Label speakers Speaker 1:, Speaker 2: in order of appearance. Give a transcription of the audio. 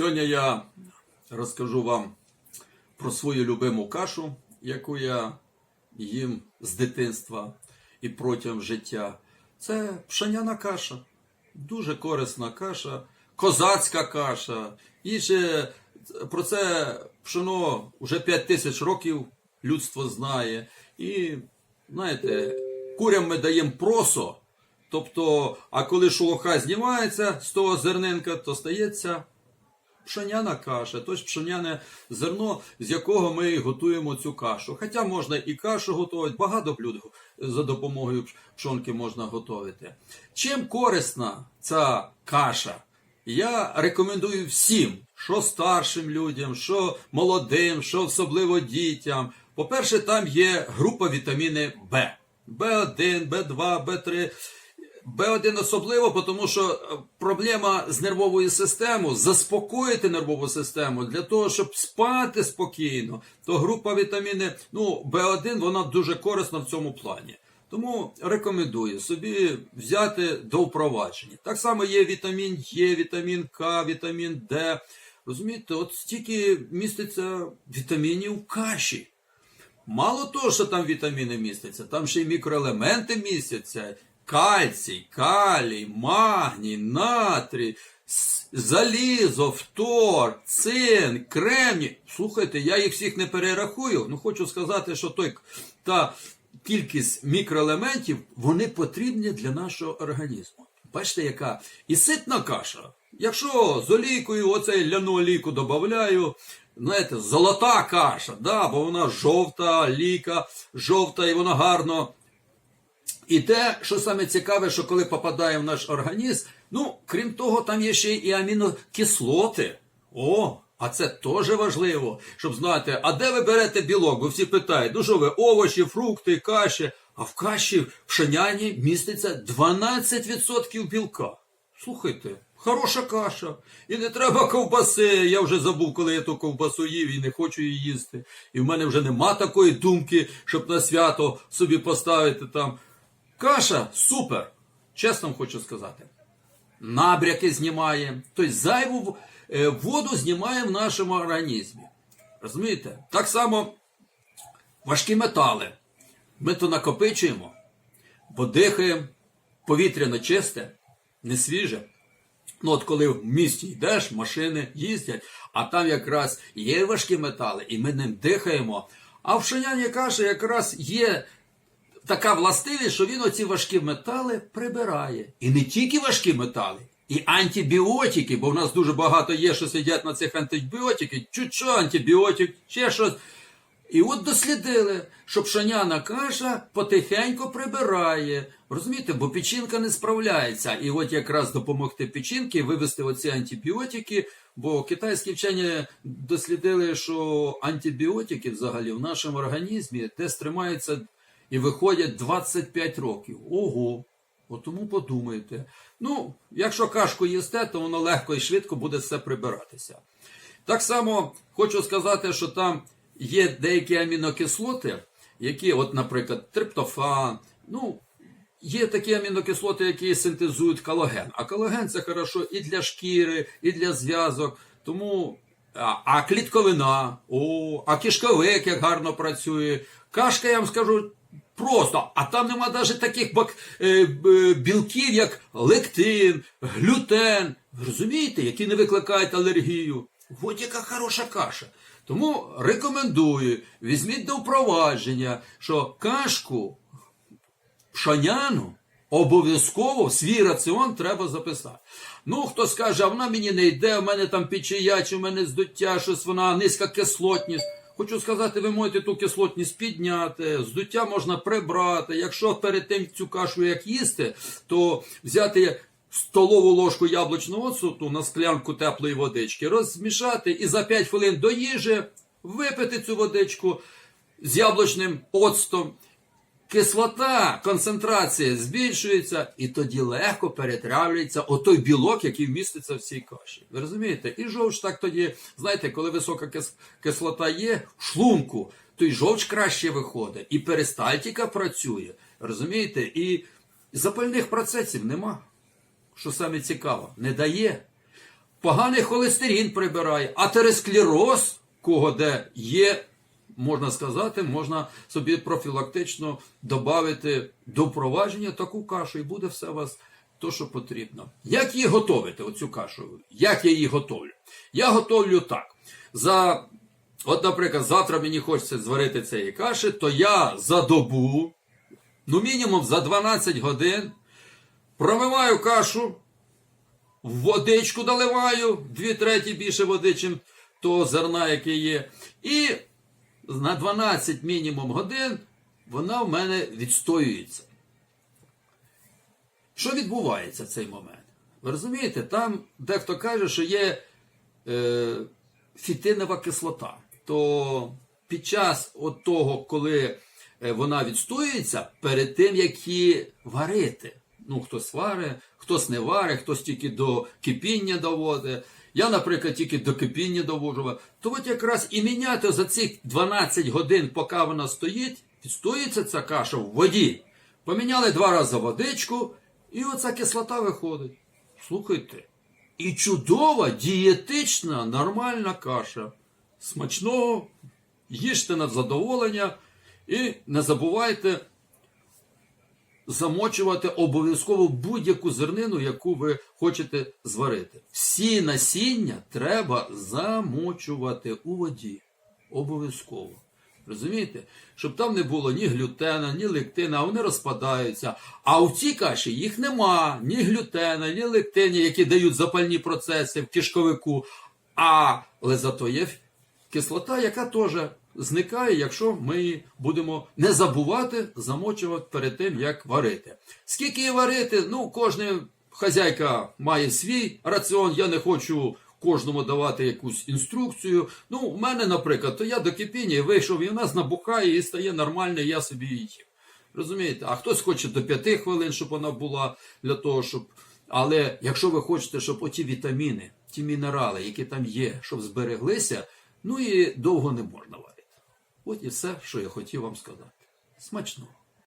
Speaker 1: Сьогодні я розкажу вам про свою любиму кашу, яку я їм з дитинства і протягом життя. Це пшеняна каша. Дуже корисна каша, козацька каша. І ще про це пшено вже 5 тисяч років людство знає. І знаєте, курям ми даємо просо. Тобто, а коли шелуха знімається з того зернинка, то стається пшеняна каша, тобто пшеняне зерно, з якого ми готуємо цю кашу. Хоча можна і кашу готувати, багато блюд за допомогою пшонки можна готувати. Чим корисна ця каша? Я рекомендую всім, що старшим людям, що молодим, що особливо дітям. По-перше, там є група вітаміни В. В1, В2, В3. Б1 особливо, тому що е, проблема з нервовою системою, заспокоїти нервову систему для того, щоб спати спокійно, то група вітаміни, ну, Б1, вона дуже корисна в цьому плані. Тому рекомендую собі взяти до впровадження. Так само є вітамін Е, вітамін К, вітамін Д. Розумієте, от стільки міститься вітамінів каші. Мало того, що там вітаміни містяться, там ще й мікроелементи містяться. Кальцій, калій, магній, натрій, залізо, фтор, цинк, кремній. Слухайте, я їх всіх не перерахую. Ну хочу сказати, що той та кількість мікроелементів вони потрібні для нашого організму. Бачите, яка і ситна каша. Якщо з олійкою оцей ляну олійку додаю, знаєте, золота каша, да, бо вона жовта, ліка, жовта, і вона гарно і те, що саме цікаве, що коли попадає в наш організм, ну, крім того, там є ще і амінокислоти. О, а це теж важливо, щоб знати, а де ви берете білок? Бо всі питають, ну що ви, овочі, фрукти, каші. А в каші в пшеняні міститься 12% білка. Слухайте, хороша каша. І не треба ковбаси. Я вже забув, коли я ту ковбасу їв і не хочу її їсти. І в мене вже нема такої думки, щоб на свято собі поставити там. Каша супер. Чесно хочу сказати. Набряки знімає, тобто зайву е, воду знімає в нашому організмі. Розумієте? Так само важкі метали. Ми то накопичуємо, бо дихаємо, повітря не чисте, не свіже. Ну, от коли в місті йдеш, машини їздять, а там якраз є важкі метали, і ми ним дихаємо. А в пшеняні каші якраз є така властивість, що він оці важкі метали прибирає. І не тільки важкі метали, і антибіотики, бо в нас дуже багато є, що сидять на цих антибіотиках, чуть що антибіотик, ще щось. І от дослідили, що пшеняна каша потихеньку прибирає. Розумієте, бо печінка не справляється. І от якраз допомогти печінки вивести оці антибіотики, бо китайські вчені дослідили, що антибіотики взагалі в нашому організмі десь тримаються і виходять 25 років. Ого! Тому подумайте. Ну, якщо кашку їсте, то воно легко і швидко буде все прибиратися. Так само хочу сказати, що там є деякі амінокислоти, які, от, наприклад, триптофан, ну, є такі амінокислоти, які синтезують колаген. А колаген це хорошо і для шкіри, і для зв'язок. Тому. А, а клітковина, о, а кишковик як гарно працює. Кашка, я вам скажу, просто. А там нема навіть таких бак, е, білків, як лектин, глютен. Розумієте, які не викликають алергію. От яка хороша каша. Тому рекомендую, візьміть до впровадження, що кашку пшоняну обов'язково в свій раціон треба записати. Ну, хто скаже, а вона мені не йде, у мене там печія, чи в мене здуття, щось вона низька кислотність. Хочу сказати, ви можете ту кислотність підняти, здуття можна прибрати. Якщо перед тим цю кашу як їсти, то взяти столову ложку яблучного оцту на склянку теплої водички, розмішати і за 5 хвилин до їжі випити цю водичку з яблучним оцтом. Кислота, концентрація збільшується, і тоді легко перетравлюється отой білок, який вміститься в цій каші. Ви розумієте? І жовч так тоді, знаєте, коли висока кис- кислота є в шлунку, то й жовч краще виходить, і перистальтика працює. Розумієте? І запальних процесів нема. Що саме цікаво, не дає. поганий холестерин прибирає, атеросклероз, кого де є, можна сказати, можна собі профілактично додати до впровадження таку кашу, і буде все у вас то, що потрібно. Як її готувати, оцю кашу? Як я її готовлю? Я готовлю так. За, от, наприклад, завтра мені хочеться зварити цієї каші, то я за добу, ну мінімум за 12 годин, промиваю кашу, водичку доливаю, дві треті більше води, чим того зерна, яке є. І на 12 мінімум годин вона в мене відстоюється. Що відбувається в цей момент? Ви розумієте, там дехто каже, що є е, фітинова кислота. То під час от того, коли е, вона відстоюється, перед тим, як її варити. Ну, хтось варить, хтось не варить, хтось тільки до кипіння доводить. Я, наприклад, тільки до кипіння довожу. То от якраз і міняти за ці 12 годин, поки вона стоїть, відстоюється ця каша в воді. Поміняли два рази водичку, і оця кислота виходить. Слухайте. І чудова, дієтична, нормальна каша. Смачного, їжте на задоволення і не забувайте замочувати обов'язково будь-яку зернину, яку ви хочете зварити. Всі насіння треба замочувати у воді. Обов'язково. Розумієте? Щоб там не було ні глютена, ні лектина, вони розпадаються. А в цій каші їх нема ні глютена, ні лектині, які дають запальні процеси в кишковику. А, але зато є кислота, яка теж зникає, якщо ми будемо не забувати замочувати перед тим, як варити. Скільки її варити? Ну, кожна хазяйка має свій раціон. Я не хочу кожному давати якусь інструкцію. Ну, у мене, наприклад, то я до кипіння вийшов, і в нас набухає і стає нормально, я собі її. Розумієте? А хтось хоче до 5 хвилин, щоб вона була для того, щоб. Але якщо ви хочете, щоб оті вітаміни, ті мінерали, які там є, щоб збереглися, ну і довго не можна варити. От і все, що я хотів вам сказати. Смачного!